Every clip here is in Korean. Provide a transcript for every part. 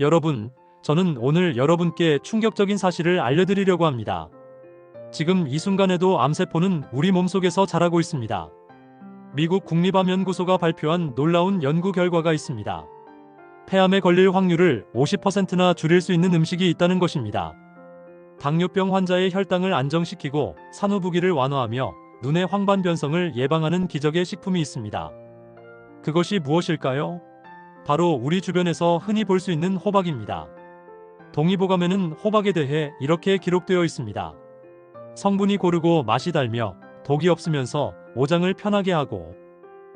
여러분, 저는 오늘 여러분께 충격적인 사실을 알려드리려고 합니다. 지금 이 순간에도 암세포는 우리 몸속에서 자라고 있습니다. 미국 국립암연구소가 발표한 놀라운 연구 결과가 있습니다. 폐암에 걸릴 확률을 50%나 줄일 수 있는 음식이 있다는 것입니다. 당뇨병 환자의 혈당을 안정시키고 산후부기를 완화하며 눈의 황반 변성을 예방하는 기적의 식품이 있습니다. 그것이 무엇일까요? 바로 우리 주변에서 흔히 볼 수 있는 호박입니다. 동의보감에는 호박에 대해 이렇게 기록되어 있습니다. 성분이 고르고 맛이 달며 독이 없으면서 오장을 편하게 하고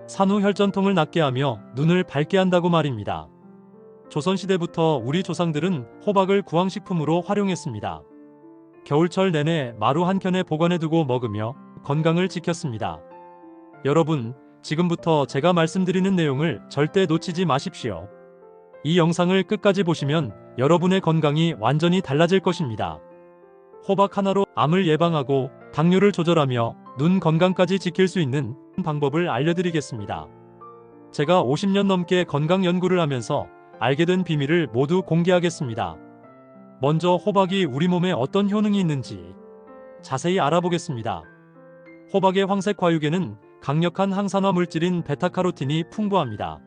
산후 혈전통을 낫게 하며 눈을 밝게 한다고 말입니다. 조선시대부터 우리 조상들은 호박을 구황식품으로 활용했습니다. 겨울철 내내 마루 한 켠에 보관해두고 먹으며 건강을 지켰습니다. 여러분, 지금부터 제가 말씀드리는 내용을 절대 놓치지 마십시오. 이 영상을 끝까지 보시면 여러분의 건강이 완전히 달라질 것입니다. 호박 하나로 암을 예방하고 당뇨를 조절하며 눈 건강까지 지킬 수 있는 방법을 알려드리겠습니다. 제가 50년 넘게 건강 연구를 하면서 알게 된 비밀을 모두 공개하겠습니다. 먼저 호박이 우리 몸에 어떤 효능이 있는지 자세히 알아보겠습니다. 호박의 황색 과육에는 강력한 항산화 물질인 베타카로틴이 풍부합니다.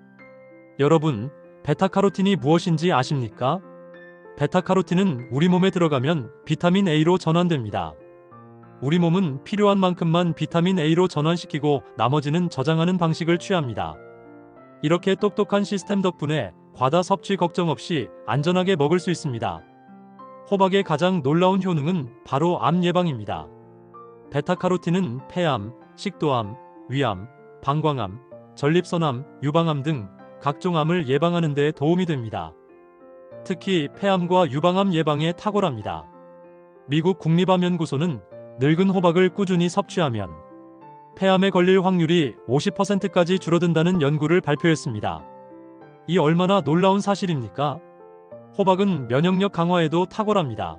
여러분, 베타카로틴이 무엇인지 아십니까? 베타카로틴은 우리 몸에 들어가면 비타민 A로 전환됩니다. 우리 몸은 필요한 만큼만 비타민 A로 전환시키고 나머지는 저장하는 방식을 취합니다. 이렇게 똑똑한 시스템 덕분에 과다 섭취 걱정 없이 안전하게 먹을 수 있습니다. 호박의 가장 놀라운 효능은 바로 암 예방입니다. 베타카로틴은 폐암, 식도암, 위암, 방광암, 전립선암, 유방암 등 각종 암을 예방하는 데 도움이 됩니다. 특히 폐암과 유방암 예방에 탁월합니다. 미국 국립암연구소는 늙은 호박을 꾸준히 섭취하면 폐암에 걸릴 확률이 50%까지 줄어든다는 연구를 발표했습니다. 이 얼마나 놀라운 사실입니까? 호박은 면역력 강화에도 탁월합니다.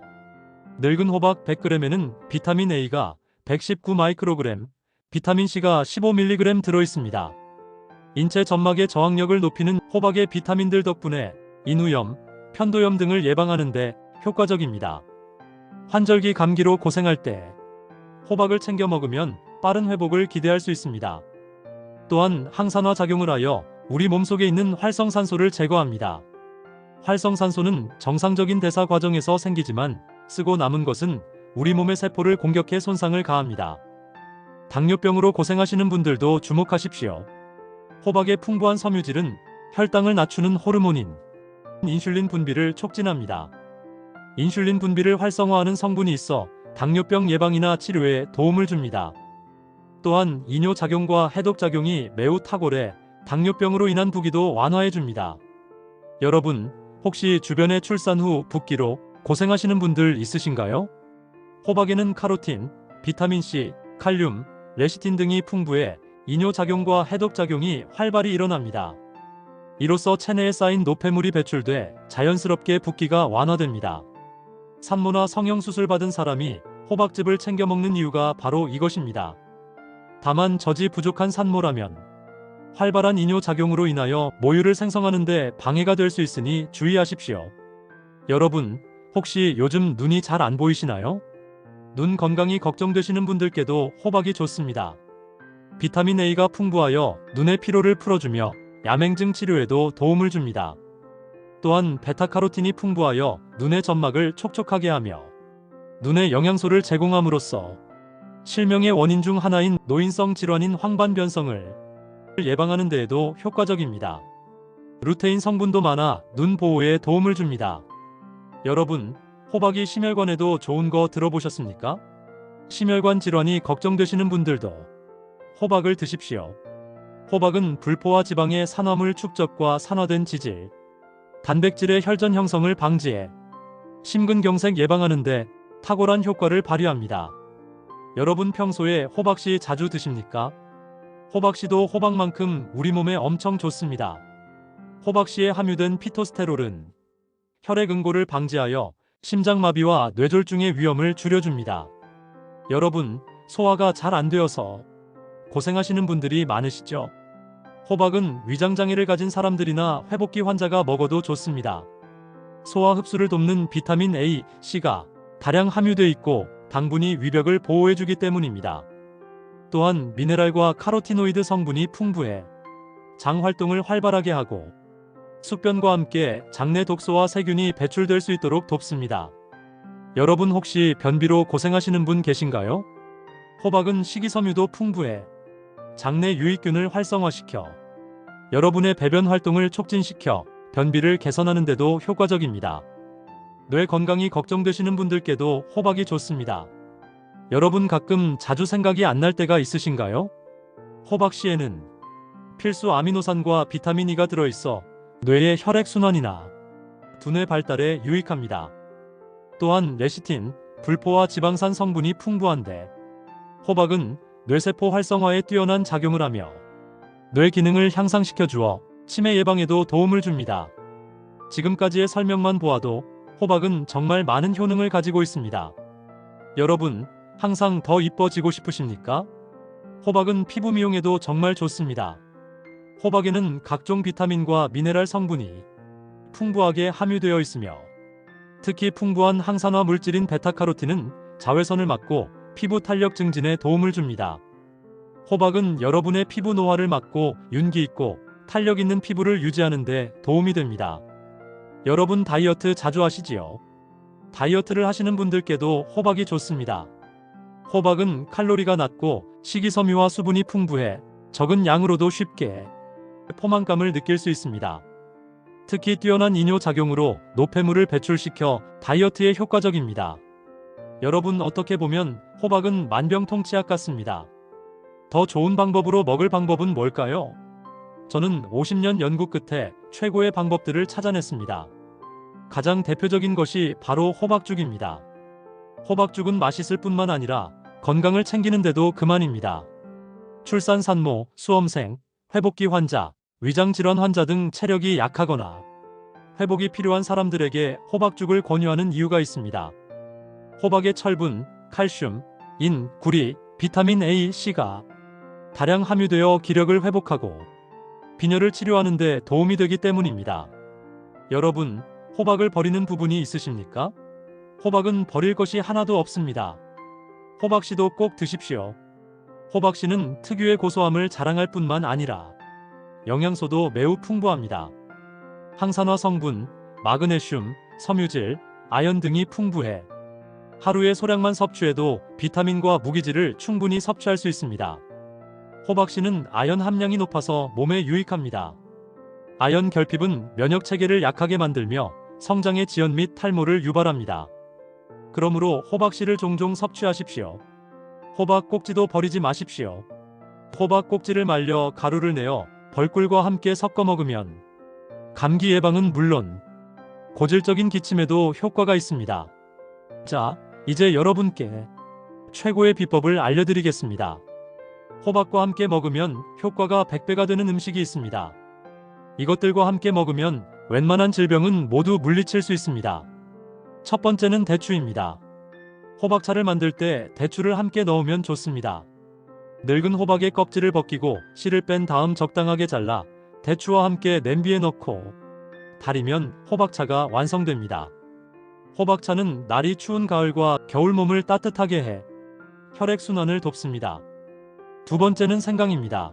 늙은 호박 100g에는 비타민 A가 119 마이크로그램, 비타민 C가 15mg 들어 있습니다. 인체 점막의 저항력을 높이는 호박의 비타민들 덕분에 인후염, 편도염 등을 예방하는 데 효과적입니다. 환절기 감기로 고생할 때 호박을 챙겨 먹으면 빠른 회복을 기대할 수 있습니다. 또한 항산화 작용을 하여 우리 몸속에 있는 활성산소를 제거합니다. 활성산소는 정상적인 대사 과정에서 생기지만 쓰고 남은 것은 우리 몸의 세포를 공격해 손상을 가합니다. 당뇨병으로 고생하시는 분들도 주목하십시오. 호박의 풍부한 섬유질은 혈당을 낮추는 호르몬인 인슐린 분비를 촉진합니다. 인슐린 분비를 활성화하는 성분이 있어 당뇨병 예방이나 치료에 도움을 줍니다. 또한 이뇨 작용과 해독 작용이 매우 탁월해 당뇨병으로 인한 부기도 완화해 줍니다. 여러분, 혹시 주변에 출산 후 붓기로 고생하시는 분들 있으신가요? 호박에는 카로틴, 비타민 C, 칼륨, 레시틴 등이 풍부해 이뇨 작용과 해독 작용이 활발히 일어납니다. 이로써 체내에 쌓인 노폐물이 배출돼 자연스럽게 붓기가 완화됩니다. 산모나 성형수술 받은 사람이 호박즙을 챙겨 먹는 이유가 바로 이것입니다. 다만 저지 부족한 산모라면 활발한 이뇨 작용으로 인하여 모유를 생성하는데 방해가 될 수 있으니 주의하십시오. 여러분, 혹시 요즘 눈이 잘 안 보이시나요? 눈 건강이 걱정되시는 분들께도 호박이 좋습니다. 비타민 A가 풍부하여 눈의 피로를 풀어주며 야맹증 치료에도 도움을 줍니다. 또한 베타카로틴이 풍부하여 눈의 점막을 촉촉하게 하며 눈의 영양소를 제공함으로써 실명의 원인 중 하나인 노인성 질환인 황반 변성을 예방하는 데에도 효과적입니다. 루테인 성분도 많아 눈 보호에 도움을 줍니다. 여러분, 호박이 심혈관에도 좋은 거 들어보셨습니까? 심혈관 질환이 걱정되시는 분들도 호박을 드십시오. 호박은 불포화 지방의 산화물 축적과 산화된 지질, 단백질의 혈전 형성을 방지해 심근경색 예방하는데 탁월한 효과를 발휘합니다. 여러분 평소에 호박씨 자주 드십니까? 호박씨도 호박만큼 우리 몸에 엄청 좋습니다. 호박씨에 함유된 피토스테롤은 혈액 응고를 방지하여 심장마비와 뇌졸중의 위험을 줄여줍니다. 여러분, 소화가 잘 안 되어서 고생하시는 분들이 많으시죠? 호박은 위장장애를 가진 사람들이나 회복기 환자가 먹어도 좋습니다. 소화 흡수를 돕는 비타민 A, C가 다량 함유되어 있고 당분이 위벽을 보호해주기 때문입니다. 또한 미네랄과 카로티노이드 성분이 풍부해 장 활동을 활발하게 하고 숙변과 함께 장내 독소와 세균이 배출될 수 있도록 돕습니다. 여러분 혹시 변비로 고생하시는 분 계신가요? 호박은 식이섬유도 풍부해 장내 유익균을 활성화시켜 여러분의 배변 활동을 촉진시켜 변비를 개선하는 데도 효과적입니다. 뇌 건강이 걱정되시는 분들께도 호박이 좋습니다. 여러분 가끔 자주 생각이 안 날 때가 있으신가요? 호박씨에는 필수 아미노산과 비타민 E가 들어있어 뇌의 혈액순환이나 두뇌 발달에 유익합니다. 또한 레시틴, 불포화 지방산 성분이 풍부한데 호박은 뇌세포 활성화에 뛰어난 작용을 하며 뇌 기능을 향상시켜 주어 치매 예방에도 도움을 줍니다. 지금까지의 설명만 보아도 호박은 정말 많은 효능을 가지고 있습니다. 여러분, 항상 더 이뻐지고 싶으십니까? 호박은 피부 미용에도 정말 좋습니다. 호박에는 각종 비타민과 미네랄 성분이 풍부하게 함유되어 있으며 특히 풍부한 항산화 물질인 베타카로틴은 자외선을 막고 피부 탄력 증진에 도움을 줍니다. 호박은 여러분의 피부 노화를 막고 윤기 있고 탄력 있는 피부를 유지하는 데 도움이 됩니다. 여러분 다이어트 자주 하시지요? 다이어트를 하시는 분들께도 호박이 좋습니다. 호박은 칼로리가 낮고 식이섬유와 수분이 풍부해 적은 양으로도 쉽게 포만감을 느낄 수 있습니다. 특히 뛰어난 이뇨 작용으로 노폐물을 배출시켜 다이어트에 효과적입니다. 여러분 어떻게 보면 호박은 만병통치약 같습니다. 더 좋은 방법으로 먹을 방법은 뭘까요? 저는 50년 연구 끝에 최고의 방법들을 찾아냈습니다. 가장 대표적인 것이 바로 호박죽입니다. 호박죽은 맛있을 뿐만 아니라 건강을 챙기는데도 그만입니다. 출산 산모, 수험생, 회복기 환자, 위장 질환 환자 등 체력이 약하거나 회복이 필요한 사람들에게 호박죽을 권유하는 이유가 있습니다. 호박의 철분, 칼슘, 인, 구리, 비타민 A, C가 다량 함유되어 기력을 회복하고 빈혈을 치료하는 데 도움이 되기 때문입니다. 여러분, 호박을 버리는 부분이 있으십니까? 호박은 버릴 것이 하나도 없습니다. 호박씨도 꼭 드십시오. 호박씨는 특유의 고소함을 자랑할 뿐만 아니라 영양소도 매우 풍부합니다. 항산화 성분, 마그네슘, 섬유질, 아연 등이 풍부해 하루에 소량만 섭취해도 비타민과 무기질을 충분히 섭취할 수 있습니다. 호박씨는 아연 함량이 높아서 몸에 유익합니다. 아연 결핍은 면역 체계를 약하게 만들며 성장의 지연 및 탈모를 유발합니다. 그러므로 호박씨를 종종 섭취하십시오. 호박 꼭지도 버리지 마십시오. 호박 꼭지를 말려 가루를 내어 벌꿀과 함께 섞어 먹으면 감기 예방은 물론 고질적인 기침에도 효과가 있습니다. 자, 이제 여러분께 최고의 비법을 알려드리겠습니다. 호박과 함께 먹으면 효과가 100배가 되는 음식이 있습니다. 이것들과 함께 먹으면 웬만한 질병은 모두 물리칠 수 있습니다. 첫 번째는 대추입니다. 호박차를 만들 때 대추를 함께 넣으면 좋습니다. 늙은 호박의 껍질을 벗기고 씨를 뺀 다음 적당하게 잘라 대추와 함께 냄비에 넣고 달이면 호박차가 완성됩니다. 호박차는 날이 추운 가을과 겨울 몸을 따뜻하게 해 혈액순환을 돕습니다. 두 번째는 생강입니다.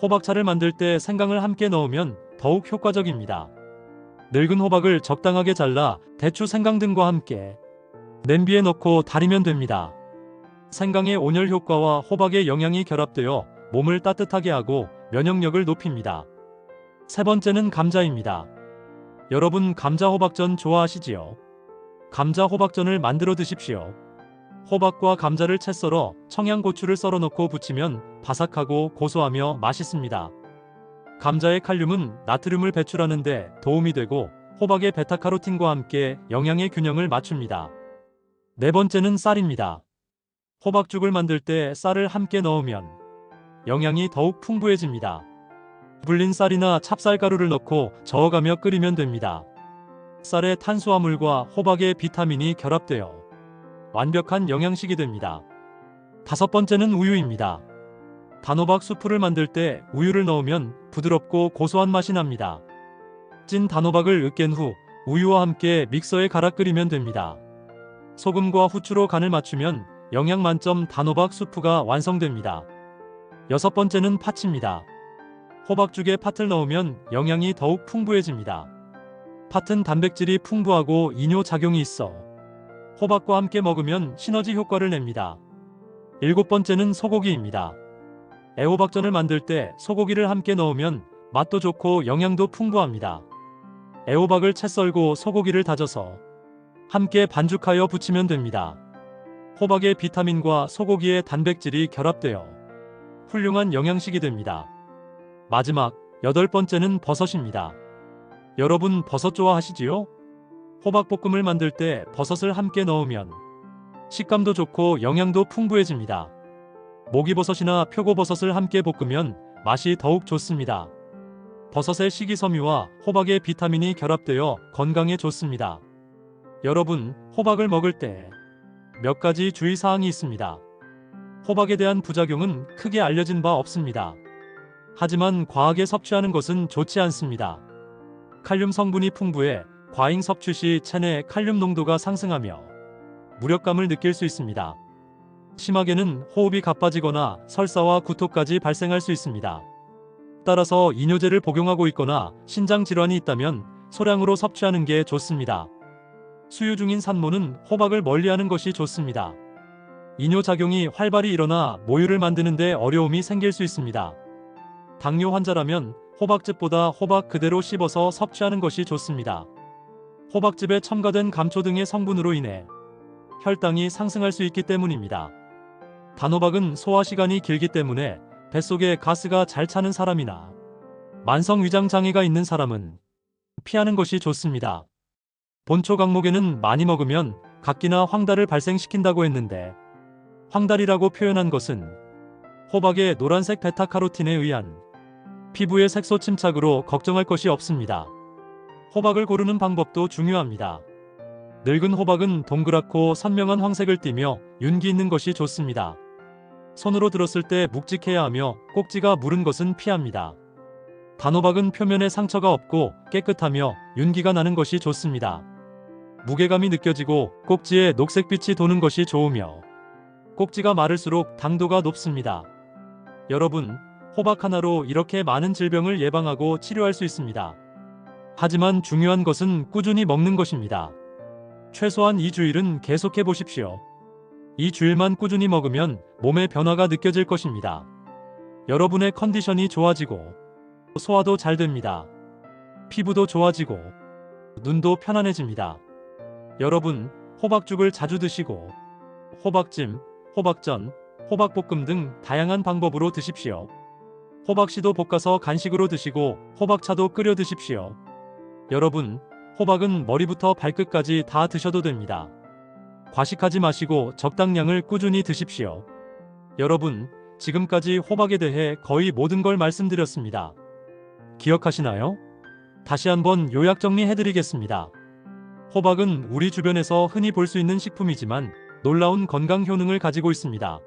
호박차를 만들 때 생강을 함께 넣으면 더욱 효과적입니다. 늙은 호박을 적당하게 잘라 대추 생강 등과 함께 냄비에 넣고 달이면 됩니다. 생강의 온열 효과와 호박의 영양이 결합되어 몸을 따뜻하게 하고 면역력을 높입니다. 세 번째는 감자입니다. 여러분 감자 호박전 좋아하시지요? 감자 호박전을 만들어 드십시오. 호박과 감자를 채 썰어 청양고추를 썰어 넣고 부치면 바삭하고 고소하며 맛있습니다. 감자의 칼륨은 나트륨을 배출하는 데 도움이 되고 호박의 베타카로틴과 함께 영양의 균형을 맞춥니다. 네 번째는 쌀입니다. 호박죽을 만들 때 쌀을 함께 넣으면 영양이 더욱 풍부해집니다. 불린 쌀이나 찹쌀가루를 넣고 저어가며 끓이면 됩니다. 쌀의 탄수화물과 호박의 비타민이 결합되어 완벽한 영양식이 됩니다. 다섯 번째는 우유입니다. 단호박 수프를 만들 때 우유를 넣으면 부드럽고 고소한 맛이 납니다. 찐 단호박을 으깬 후 우유와 함께 믹서에 갈아 끓이면 됩니다. 소금과 후추로 간을 맞추면 영양 만점 단호박 수프가 완성됩니다. 여섯 번째는 파치입니다. 호박죽에 팥을 넣으면 영양이 더욱 풍부해집니다. 팥은 단백질이 풍부하고 이뇨 작용이 있어 호박과 함께 먹으면 시너지 효과를 냅니다. 일곱 번째는 소고기입니다. 애호박전을 만들 때 소고기를 함께 넣으면 맛도 좋고 영양도 풍부합니다. 애호박을 채 썰고 소고기를 다져서 함께 반죽하여 부치면 됩니다. 호박의 비타민과 소고기의 단백질이 결합되어 훌륭한 영양식이 됩니다. 마지막 여덟 번째는 버섯입니다. 여러분 버섯 좋아하시지요? 호박볶음을 만들 때 버섯을 함께 넣으면 식감도 좋고 영양도 풍부해집니다. 모기버섯이나 표고버섯을 함께 볶으면 맛이 더욱 좋습니다. 버섯의 식이섬유와 호박의 비타민이 결합되어 건강에 좋습니다. 여러분, 호박을 먹을 때 몇 가지 주의사항이 있습니다. 호박에 대한 부작용은 크게 알려진 바 없습니다. 하지만 과하게 섭취하는 것은 좋지 않습니다. 칼륨 성분이 풍부해 과잉 섭취 시 체내 칼륨 농도가 상승하며 무력감을 느낄 수 있습니다. 심하게는 호흡이 가빠지거나 설사와 구토까지 발생할 수 있습니다. 따라서 이뇨제를 복용하고 있거나 신장 질환이 있다면 소량으로 섭취하는 게 좋습니다. 수유 중인 산모는 호박을 멀리하는 것이 좋습니다. 이뇨 작용이 활발히 일어나 모유를 만드는데 어려움이 생길 수 있습니다. 당뇨 환자라면 호박즙보다 호박 그대로 씹어서 섭취하는 것이 좋습니다. 호박즙에 첨가된 감초 등의 성분으로 인해 혈당이 상승할 수 있기 때문입니다. 단호박은 소화 시간이 길기 때문에 뱃속에 가스가 잘 차는 사람이나 만성 위장 장애가 있는 사람은 피하는 것이 좋습니다. 본초 강목에는 많이 먹으면 각기나 황달을 발생시킨다고 했는데 황달이라고 표현한 것은 호박의 노란색 베타카로틴에 의한 피부의 색소 침착으로 걱정할 것이 없습니다. 호박을 고르는 방법도 중요합니다. 늙은 호박은 동그랗고 선명한 황색을 띠며 윤기 있는 것이 좋습니다. 손으로 들었을 때 묵직해야 하며 꼭지가 무른 것은 피합니다. 단호박은 표면에 상처가 없고 깨끗하며 윤기가 나는 것이 좋습니다. 무게감이 느껴지고 꼭지에 녹색빛이 도는 것이 좋으며 꼭지가 마를수록 당도가 높습니다. 여러분, 호박 하나로 이렇게 많은 질병을 예방하고 치료할 수 있습니다. 하지만 중요한 것은 꾸준히 먹는 것입니다. 최소한 2주일은 계속해 보십시오. 이 주일만 꾸준히 먹으면 몸의 변화가 느껴질 것입니다. 여러분의 컨디션이 좋아지고 소화도 잘 됩니다. 피부도 좋아지고 눈도 편안해집니다. 여러분, 호박죽을 자주 드시고 호박찜, 호박전, 호박볶음 등 다양한 방법으로 드십시오. 호박씨도 볶아서 간식으로 드시고 호박차도 끓여 드십시오. 여러분, 호박은 머리부터 발끝까지 다 드셔도 됩니다. 과식하지 마시고 적당량을 꾸준히 드십시오. 여러분, 지금까지 호박에 대해 거의 모든 걸 말씀드렸습니다. 기억하시나요? 다시 한번 요약 정리해드리겠습니다. 호박은 우리 주변에서 흔히 볼 수 있는 식품이지만 놀라운 건강 효능을 가지고 있습니다.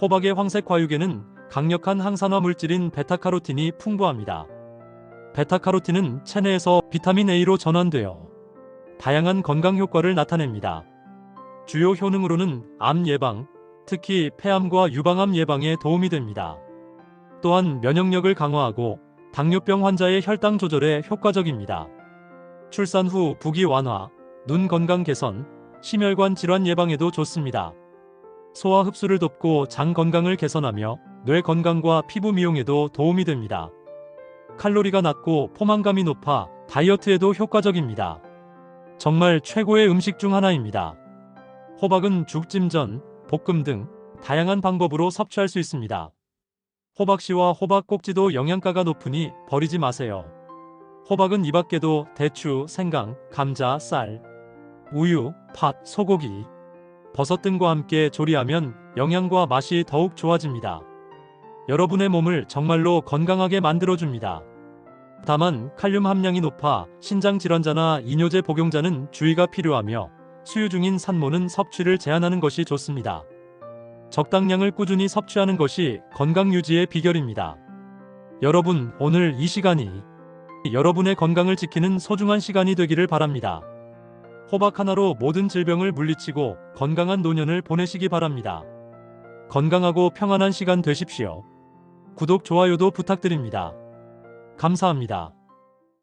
호박의 황색 과육에는 강력한 항산화 물질인 베타카로틴이 풍부합니다. 베타카로틴은 체내에서 비타민 A로 전환되어 다양한 건강 효과를 나타냅니다. 주요 효능으로는 암 예방, 특히 폐암과 유방암 예방에 도움이 됩니다. 또한 면역력을 강화하고 당뇨병 환자의 혈당 조절에 효과적입니다. 출산 후 부기 완화, 눈 건강 개선, 심혈관 질환 예방에도 좋습니다. 소화 흡수를 돕고 장 건강을 개선하며 뇌 건강과 피부 미용에도 도움이 됩니다. 칼로리가 낮고 포만감이 높아 다이어트에도 효과적입니다. 정말 최고의 음식 중 하나입니다. 호박은 죽찜전, 볶음 등 다양한 방법으로 섭취할 수 있습니다. 호박씨와 호박 꼭지도 영양가가 높으니 버리지 마세요. 호박은 이 밖에도 대추, 생강, 감자, 쌀, 우유, 팥, 소고기, 버섯 등과 함께 조리하면 영양과 맛이 더욱 좋아집니다. 여러분의 몸을 정말로 건강하게 만들어줍니다. 다만 칼륨 함량이 높아 신장 질환자나 이뇨제 복용자는 주의가 필요하며 수유 중인 산모는 섭취를 제한하는 것이 좋습니다. 적당량을 꾸준히 섭취하는 것이 건강 유지의 비결입니다. 여러분, 오늘 이 시간이 여러분의 건강을 지키는 소중한 시간이 되기를 바랍니다. 호박 하나로 모든 질병을 물리치고 건강한 노년을 보내시기 바랍니다. 건강하고 평안한 시간 되십시오. 구독, 좋아요도 부탁드립니다. 감사합니다.